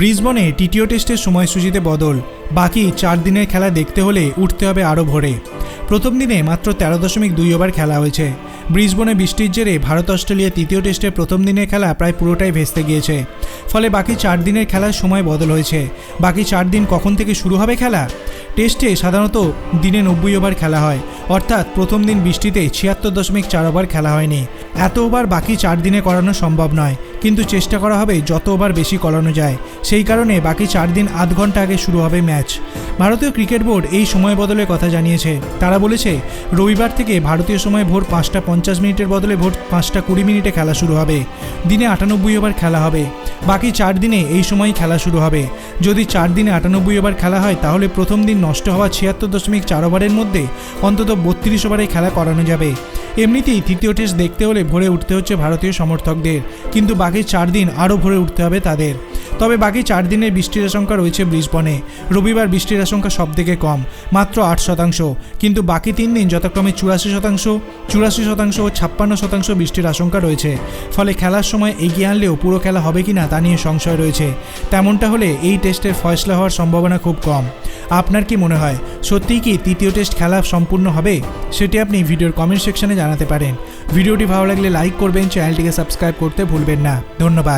ব্রিসবনে তৃতীয় টেস্টের সময়সূচিতে বদল। বাকি চার দিনের খেলা দেখতে হলে উঠতে হবে আরও ভোরে। প্রথম দিনে মাত্র তেরো দশমিক দুই ওভার খেলা হয়েছে। ব্রিসবনে বৃষ্টির জেরে ভারত অস্ট্রেলিয়া তৃতীয় টেস্টের প্রথম দিনের খেলা প্রায় পুরোটাই ভেস্তে গিয়েছে। ফলে বাকি চার দিনের খেলার সময় বদল হয়েছে। বাকি চার দিন কখন থেকে শুরু হবে খেলা? টেস্টে সাধারণত দিনে নব্বই ওভার খেলা হয়। অর্থাৎ প্রথম দিন বৃষ্টিতে ছিয়াত্তর দশমিক চার ওভার খেলা হয়নি। এত ওভার বাকি চার দিনে করানো সম্ভব নয়। কিন্তু চেষ্টা করা হবে যত ওভার বেশি করানো যায়। সেই কারণে বাকি চার দিন আধ ঘণ্টা আগে শুরু হবে ম্যাচ। ভারতীয় ক্রিকেট বোর্ড এই সময় বদলের কথা জানিয়েছে। তারা বলেছে, রবিবার থেকে ভারতীয় সময় ভোর পাঁচটা পঞ্চাশ মিনিটের বদলে ভোর পাঁচটা কুড়ি মিনিটে খেলা শুরু হবে। দিনে আটানব্বই ওভার খেলা হবে। বাকি চার দিনে এই সময়ই খেলা শুরু হবে। যদি চার দিনে আটানব্বই ওভার খেলা হয়, তাহলে প্রথম দিন নষ্ট হওয়া ছিয়াত্তর দশমিক চার ওভারের মধ্যে অন্তত বত্রিশ ওভারে খেলা করানো যাবে। এমনিতেই তৃতীয় টেস্ট দেখতে হলে ভরে উঠতে হচ্ছে ভারতীয় সমর্থকদের। কিন্তু বাকি চার দিন আরও ভরে উঠতে হবে তাদের। তবে বাকি চার দিনের বৃষ্টির আশঙ্কা রয়েছে ব্রিসবনে। রবিবার বৃষ্টির আশঙ্কা সব থেকে কম, মাত্র আট শতাংশ। কিন্তু বাকি তিন দিন যথাক্রমে চুরাশি শতাংশ চুরাশি শতাংশ ও ছাপ্পান্ন শতাংশ বৃষ্টির আশঙ্কা রয়েছে। ফলে খেলার সময় এগিয়ে আনলেও পুরো খেলা হবে কিনা তা নিয়ে সংশয় রয়েছে। তেমনটা হলে এই টেস্টের ফয়সলা হওয়ার সম্ভাবনা খুব কম। আপনার কি মনে হয়? সত্যিই কি তৃতীয় টেস্ট খেলা সম্পূর্ণ হবে? সেটি আপনি ভিডিওর কমেন্ট সেকশনে জানাতে পারেন। ভিডিওটি ভালো লাগলে লাইক করবেন চ্যানেলটিকে সাবস্ক্রাইব করতে ভুলবেন না। ধন্যবাদ।